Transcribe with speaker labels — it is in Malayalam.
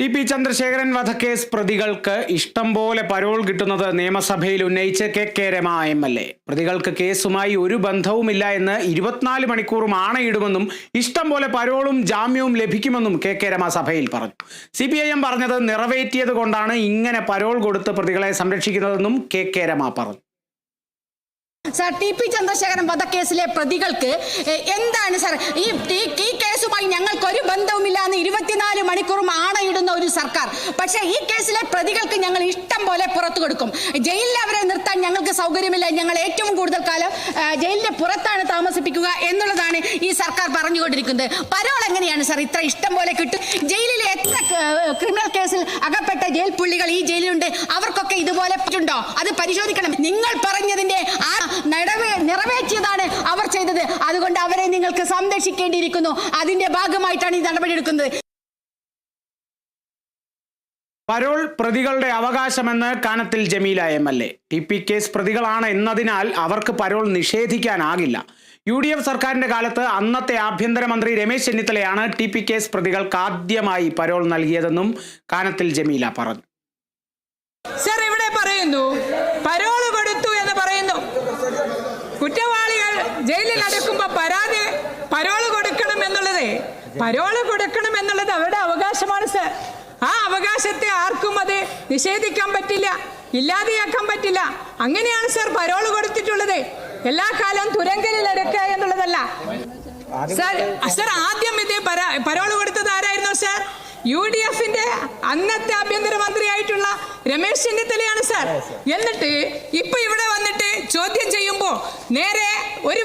Speaker 1: ടി പി ചന്ദ്രശേഖരൻ വധക്കേസ് പ്രതികൾക്ക് ഇഷ്ടം പോലെ പരോൾ കിട്ടുന്നത് നിയമസഭയിൽ ഉന്നയിച്ച് K K Rema M L A. പ്രതികൾക്ക് കേസുമായി ഒരു ബന്ധവുമില്ല എന്ന് ഇരുപത്തിനാല് മണിക്കൂറും ആണയിടുമെന്നും ഇഷ്ടം പോലെ പരോളും ജാമ്യവും ലഭിക്കുമെന്നും കെ കെ രമ സഭയിൽ പറഞ്ഞു. സി പി ഐ എം പറഞ്ഞത് നിറവേറ്റിയത് കൊണ്ടാണ് ഇങ്ങനെ പരോൾ കൊടുത്ത് പ്രതികളെ സംരക്ഷിക്കുന്നതെന്നും കെ കെ രമ പറഞ്ഞു.
Speaker 2: സാർ ടി പി ചന്ദ്രശേഖരൻ വധക്കേസിലെ പ്രതികൾക്ക് എന്താണ് സാർ? ഈ കേസുമായി ഞങ്ങൾക്ക് ഒരു ബന്ധവുമില്ല എന്ന് ഇരുപത്തിനാല് മണിക്കൂറും ആണയിടുന്ന ഒരു സർക്കാർ. പക്ഷേ ഈ കേസിലെ പ്രതികൾക്ക് ഞങ്ങൾ ഇഷ്ടം പോലെ പുറത്തു കൊടുക്കും. ജയിലിൽ അവരെ നിർത്താൻ ഞങ്ങൾക്ക് സൗകര്യമില്ല. ഞങ്ങൾ ഏറ്റവും കൂടുതൽ കാലം ജയിലിന്റെ പുറത്താണ് താമസിപ്പിക്കുക എന്നുള്ളതാണ് ഈ സർക്കാർ പറഞ്ഞുകൊണ്ടിരിക്കുന്നത്. പരോൾ എങ്ങനെയാണ് സാർ ഇത്ര ഇഷ്ടം പോലെ കിട്ടും? ജയിലിൽ എത്ര ക്രിമിനൽ കേസിൽ അകപ്പെട്ട ജയിൽ പുള്ളികൾ ഈ ജയിലിലുണ്ട്? അവർക്കൊക്കെ ഇതുപോലെ ഉണ്ടോ അത് പരിശോധിക്കണം. നിങ്ങൾ പറഞ്ഞതിന്റെ ആ നടവേ നിറവേറ്റിയതാണ് അവർ ചെയ്തത്. അതുകൊണ്ട് അവരെ നിങ്ങൾക്ക് സംരക്ഷിക്കേണ്ടിയിരിക്കുന്നു. അതിന്റെ ഭാഗമായിട്ടാണ് ഈ നടപടിയെടുക്കുന്നത്
Speaker 1: പരോൾ പ്രതികളുടെ അവകാശമെന്ന് Kanathil Jameela M L A. T P case പ്രതികളാണ് എന്നതിനാൽ അവർക്ക് പരോൾ നിഷേധിക്കാനാകില്ല. യു ഡി എഫ് സർക്കാരിന്റെ കാലത്ത് അന്നത്തെ ആഭ്യന്തരമന്ത്രി രമേശ് ചെന്നിത്തലയാണ് ടി പി കേസ് പ്രതികൾക്ക് ആദ്യമായി പരോൾ നൽകിയതെന്നും കാനത്തിൽ ജമീല പറഞ്ഞു.
Speaker 3: സർ ഇവിടെ പറയുന്നു? പരോൾ കൊടുത്തു എന്ന് പറയുന്നു. കുറ്റവാളികൾ ജയിലിൽ അടക്കുമ്പോൾ പരാതി പരോൾ കൊടുക്കണം എന്നുള്ളത്. പരോൾ കൊടുക്കണം എന്നുള്ളത് അവരുടെ അവകാശമാണ് സർ. ആ അവകാശത്തെ ആർക്കും അത് നിഷേധിക്കാൻ പറ്റില്ല ഇല്ലാതെയാക്കാൻ പറ്റില്ല. അങ്ങനെയാണ് സർ പരോൾ കൊടുത്തിട്ടുള്ളത്. എല്ലാ കാലവും തുരങ്കലിൽ അടക്കുക എന്നുള്ളതല്ല. സർ സർ ആദ്യം ഇത് പരോൾ പരോൾ കൊടുത്തത് ആരായിരുന്നു സർ? യു ഡി എഫിന്റെ അന്നത്തെ ആഭ്യന്തരമന്ത്രിയായിട്ടുള്ള രമേശ് ചെന്നിത്തലയാണ് സാർ. എന്നിട്ട് ഇപ്പൊ ഇവിടെ വന്നിട്ട് ചോദ്യം ചെയ്യുമ്പോൾ നേരെ ഒരു